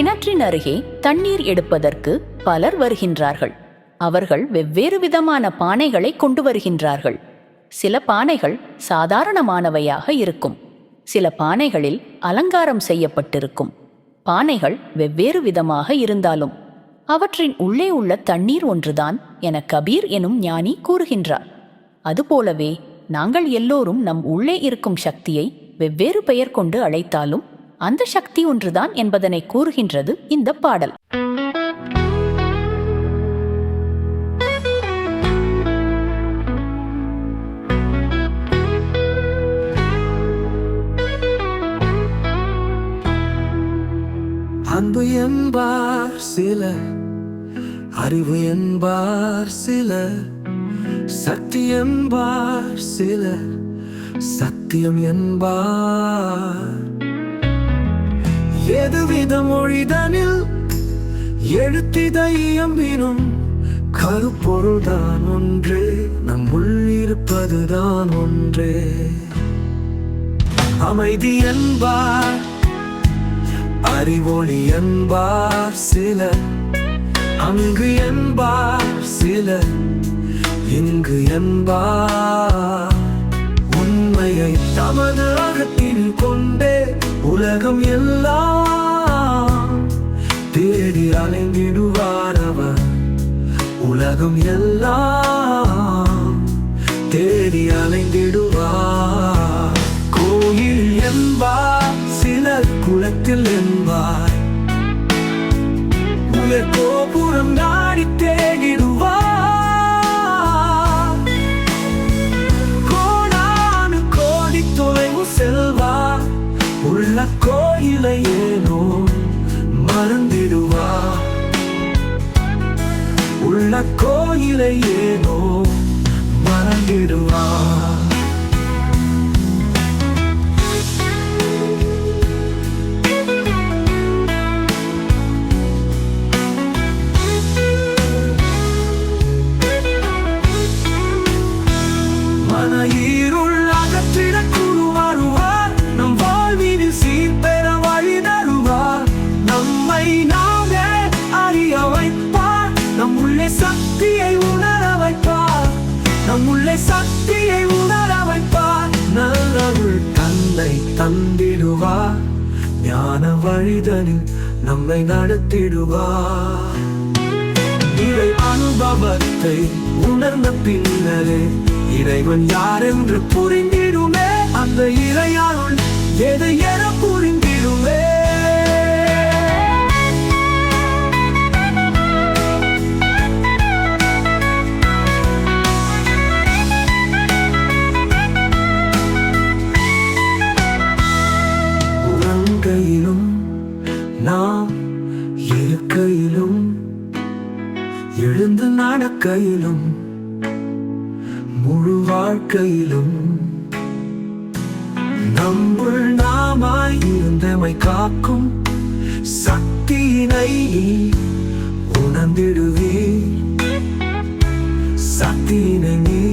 கிணற்றின் அருகே தண்ணீர் எடுப்பதற்கு பலர் வருகின்றார்கள். அவர்கள் வெவ்வேறு விதமான பானைகளை கொண்டு வருகின்றார்கள். சில பானைகள் சாதாரணமானவையாக இருக்கும். சில பானைகளில் அலங்காரம் செய்யப்பட்டிருக்கும். பானைகள் வெவ்வேறு விதமாக இருந்தாலும் அவற்றின் உள்ளே உள்ள தண்ணீர் ஒன்றுதான் என கபீர் எனும் ஞானி கூறுகின்றார். அதுபோலவே நாங்கள் எல்லோரும் நம் உள்ளே இருக்கும் சக்தியை வெவ்வேறு பெயர் கொண்டு அழைத்தாலும் அந்த சக்தி ஒன்றுதான் என்பதனை கூறுகின்றது இந்த பாடல். அன்பு என்பார் சில அறிவு என்பார் சில சக்தி என்பார் சில சத்தியம் என்பார். எதுவித மொழிதனில் எழுத்திதை இயம்பினும் கருப்பொருள்தான் ஒன்றே. நம் உள்ளிருப்பதுதான் ஒன்றே. அமைதி என்பார் அறிவொளி என்பார் சில அங்கு என்பார் சில இங்கு என்பார். உண்மையை தமது அகத்தில் கொண்டே உலகம் எல்லாம் அலைந்திடுவார் அவர் உலகம் எல்லாம் தேடி அலைந்திடுவார் கோயில் என்பார் சிலர் குளத்தில் என்பார். உயர் கோபுரம் நாடி தேடிடுவார் கோடானு கோடி தொலைவு செல்வார். உள்ள கோயிலை ஏனோ மறந்திடுவார் உள்ள கோயிலை ஏனோ மறந்திடுவார் மன இருள் உள்ளே சக்தியை உணர வைப்பார். நல்லருள் தன்னை தந்திடுவார் ஞான வழிதனில் நம்மை நடத்திடுவார் இறை அனுபவத்தை உணர்ந்த பின்னரே இறைவன் யார் என்று புரிந்திடுமே. அந்த இறையாருள் எது நாம் இருக்கையிலும் எழுந்து நடக்கையிலும் முழு வாழ்க்கையிலும். நம்முள் நாமாய் இருந்தமை காக்கும் சக்தியினை உணர்ந்திடுவே. சக்தியினை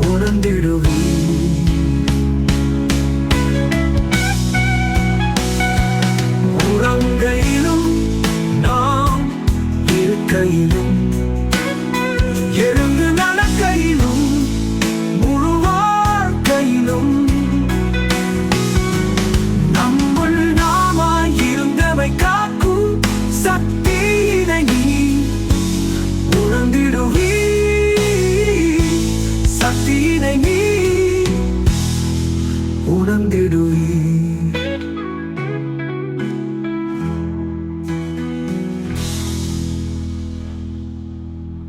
உணர்ந்திடுவே. வாழ்க்கையிலும் எழுந்து நடக்கையிலும் முழு வாழ்க்கையிலும். நம்முள் நாமாயிருந்தவை காக்கும் சக்தியினை நீ உணர்ந்திடுவீ. சக்தியினை நீ உணர்ந்திடுவீ.